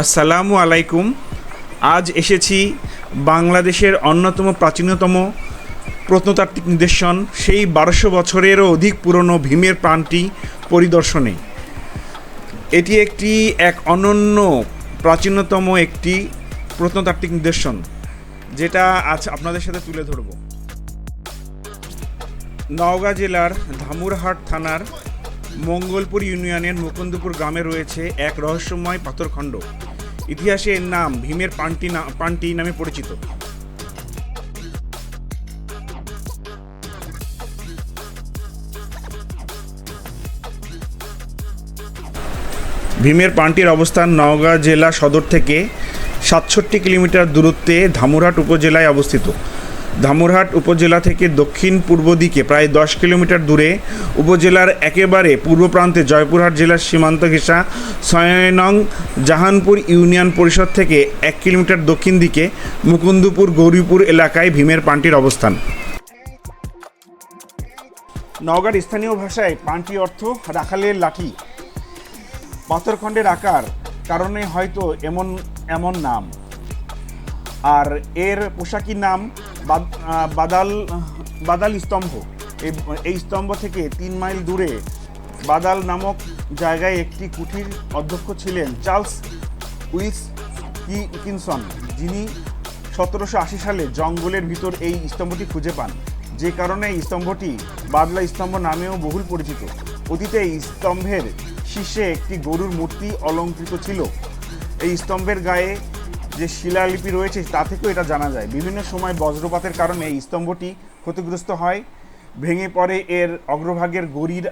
আসসালামু আলাইকুম। আজ এসেছি বাংলাদেশের অন্যতম প্রাচীনতম প্রত্নতাত্ত্বিক নিদর্শন, সেই বারোশো বছরেরও অধিক পুরনো ভীমের প্রাণটি পরিদর্শনে। এটি একটি এক অনন্য প্রাচীনতম একটি প্রত্নতাত্ত্বিক নিদর্শন, যেটা আজ আপনাদের সাথে তুলে ধরব। নওগাঁ জেলার ধামুরহাট থানার মঙ্গলপুর ইউনিয়নের মুকুন্দপুর গ্রামে রয়েছে এক রহস্যময় পাথরখণ্ড। ইতিহাসে এর নাম ভীমের পান্টি না পান্টি নামে পরিচিত। ভীমের পান্টির অবস্থান নওগাঁ জেলা সদর থেকে সাতষট্টি কিলোমিটার দূরত্বে ধামুরহাট উপজেলায় অবস্থিত। ধামুরহাট উপজেলা থেকে দক্ষিণ পূর্ব দিকে প্রায় দশ কিলোমিটার দূরে উপজেলার একেবারে পূর্ব প্রান্তে জয়পুরহাট জেলার সীমান্ত ঘেঁষা ছয় নং জাহানপুর ইউনিয়ন পরিষদ থেকে এক কিলোমিটার দক্ষিণ দিকে মুকুন্দপুর গৌরীপুর এলাকায় ভীমের পানটির অবস্থান। নওগাঁর স্থানীয় ভাষায় পানটি অর্থ রাখালের লাঠি। পাথরখণ্ডের আকার, কারণে হয়তো এমন এমন নাম। আর এর পোশাকি নাম বাদাল বাদাল স্তম্ভ। এই স্তম্ভ থেকে তিন মাইল দূরে বাদাল নামক জায়গায় একটি কুঠির অধ্যক্ষ ছিলেন চার্লস উইলস কিনসন যিনি সতেরোশো আশি সালে জঙ্গলের ভিতর এই স্তম্ভটি খুঁজে পান। যে কারণে এই স্তম্ভটি বাদলা স্তম্ভ নামেও বহুল পরিচিত। অতীতে এই স্তম্ভের শীর্ষে একটি গরুর মূর্তি অলঙ্কৃত ছিল। এই স্তম্ভের গায়ে যে শিলালিপি রয়েছে, তা থেকেও এটা জানা যায়। বিভিন্ন সময় বজ্রপাতের কারণে এই স্তম্ভটি ক্ষতিগ্রস্ত হয়, ভেঙে পড়ে এর অগ্রভাগের গরির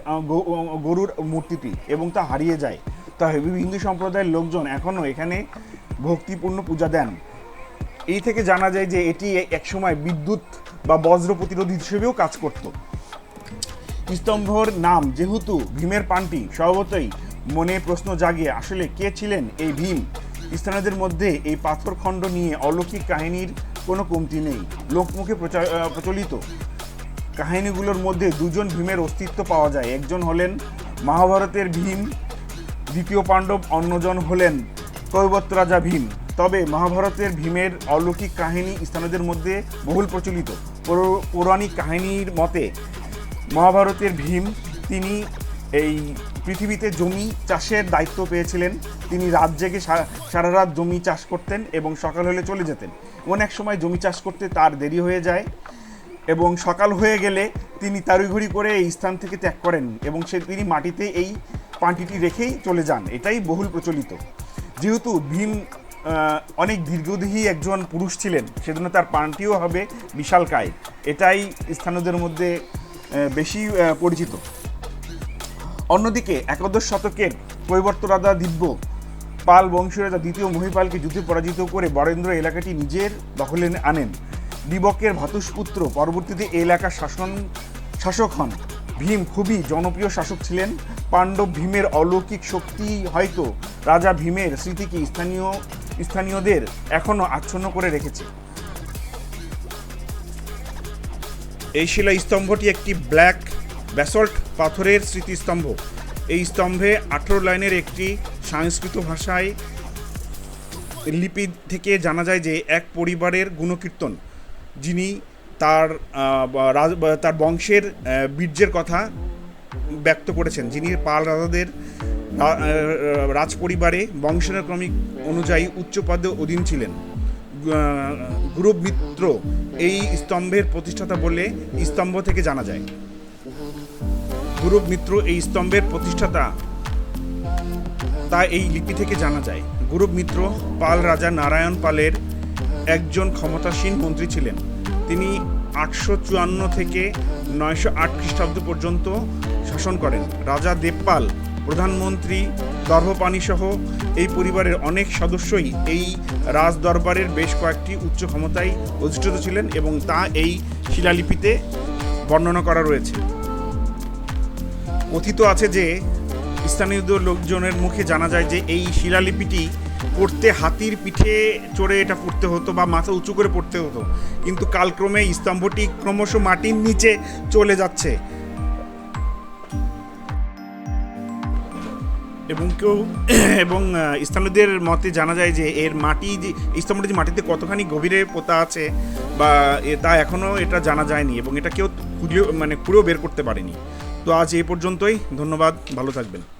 গরুর মূর্তিটি এবং তা হারিয়ে যায়। তবে হিন্দু সম্প্রদায়ের লোকজন এখনও এখানে ভক্তিপূর্ণ পূজা দেন। এই থেকে জানা যায় যে এটি একসময় বিদ্যুৎ বা বজ্র প্রতিরোধী হিসেবেও কাজ করত। স্তম্ভর নাম যেহেতু ভীমের পানটি, স্বভাবতই মনে প্রশ্ন জাগিয়ে আসলে কে ছিলেন এই ভীম? স্থানীয়দের মধ্যে এই পাথরখণ্ড নিয়ে অলৌকিক কাহিনীর কোনো কমতি নেই। লোকমুখে প্রচলিত। কাহিনীগুলোর মধ্যে দুজন ভীমের অস্তিত্ব পাওয়া যায়। একজন হলেন মহাভারতের ভীম, দ্বিতীয় পাণ্ডব অন্যজন হলেন কৈবত্য রাজা ভীম। তবে মহাভারতের ভীমের অলৌকিক কাহিনী স্থানীয়দের মধ্যে বহুল প্রচলিত। পৌর- পৌরাণিক কাহিনীর মতে, মহাভারতের ভীম, তিনি এই পৃথিবীতে জমি চাষের দায়িত্ব পেয়েছিলেন। তিনি রাত জেগে সারা রাত জমি চাষ করতেন এবং সকাল হলে চলে যেতেন। অনেক সময় জমি চাষ করতে তার দেরি হয়ে যায় এবং সকাল হয়ে গেলে তিনি তাড়িঘড়ি করে এই স্থান থেকে ত্যাগ করেন এবং সে তিনি মাটিতে এই পান্টিটি রেখেই চলে যান। এটাই বহুল প্রচলিত। যেহেতু ভীম অনেক দীর্ঘদেহী একজন পুরুষ ছিলেন, সেজন্য তার পান্টিও হবে বিশাল বিশালকায় এটাই স্থানীয়দের মধ্যে বেশি পরিচিত। অন্যদিকে, একাদশ শতকের কৈবর্ত রাজা দিব্য পাল বংশীয় রাজা দ্বিতীয় মহিপালকে যুদ্ধে পরাজিত করে বরেন্দ্র এলাকাটি নিজের দখলে আনেন। দিবকের ভাতুষপুত্র পরবর্তীতে এই এলাকার শাসন শাসক হন। ভীম খুবই জনপ্রিয় শাসক ছিলেন। পাণ্ডব ভীমের অলৌকিক শক্তি হয়তো রাজা ভীমের স্মৃতিকে স্থানীয়, স্থানীয়দের এখনও আচ্ছন্ন করে রেখেছে। এই শিলা স্তম্ভটি একটি ব্ল্যাক ব্যাসল্ট পাথরের স্মৃতিস্তম্ভ। এই স্তম্ভে আঠেরো লাইনের একটি সংস্কৃত ভাষায় লিপি থেকে জানা যায় যে এক পরিবারের গুণকীর্তন যিনি তার তার বংশের বীর্যের কথা ব্যক্ত করেছেন। যিনি পাল রাজাদের রা- আহ, রাজ পরিবারে বংশানুক্রমিক অনুযায়ী উচ্চ পদে অধীন ছিলেন। গুরু মিত্র এই স্তম্ভের প্রতিষ্ঠাতা বলে স্তম্ভ থেকে জানা যায়। গুরু মিত্র এই স্তম্ভের প্রতিষ্ঠাতা তা এই লিপি থেকে জানা যায়। গুরুপ মিত্র, পাল রাজা নারায়ণ পালের একজন ক্ষমতাসীন মন্ত্রী ছিলেন। তিনি আটশো চুয়ান্ন থেকে নয়শো আট খ্রিস্টাব্দ পর্যন্ত শাসন করেন। রাজা দেবপাল, প্রধানমন্ত্রী সহ এই পরিবারের অনেক সদস্যই এই রাজ দরবারের বেশ কয়েকটি উচ্চ ক্ষমতায় অধিষ্ঠিত ছিলেন এবং তা এই শিলালিপিতে বর্ণনা করা রয়েছে। কথিত আছে যে স্থানীয় লোকজনের মুখে জানা যায় যে এই শিলালিপিটি পড়তে হাতির পিঠে চড়ে এটা পড়তে হতো বা মাথা উঁচু করে পড়তে হতো। কিন্তু কালক্রমে স্তম্ভটি ক্রমশ মাটির নিচে চলে যাচ্ছে। এবং কেউ এবং স্থানীয়দের মতে জানা যায় যে এর মাটি যে, স্তম্ভটি যে মাটিতে কতখানি গভীরে পোতা আছে বা এ- তা এখনও এটা জানা যায়নি এবং এটা কেউ খুঁড়িও মানে খুঁড়েও বের করতে পারেনি। তো আজ এই পর্যন্তই, ধন্যবাদ, ভালো থাকবেন।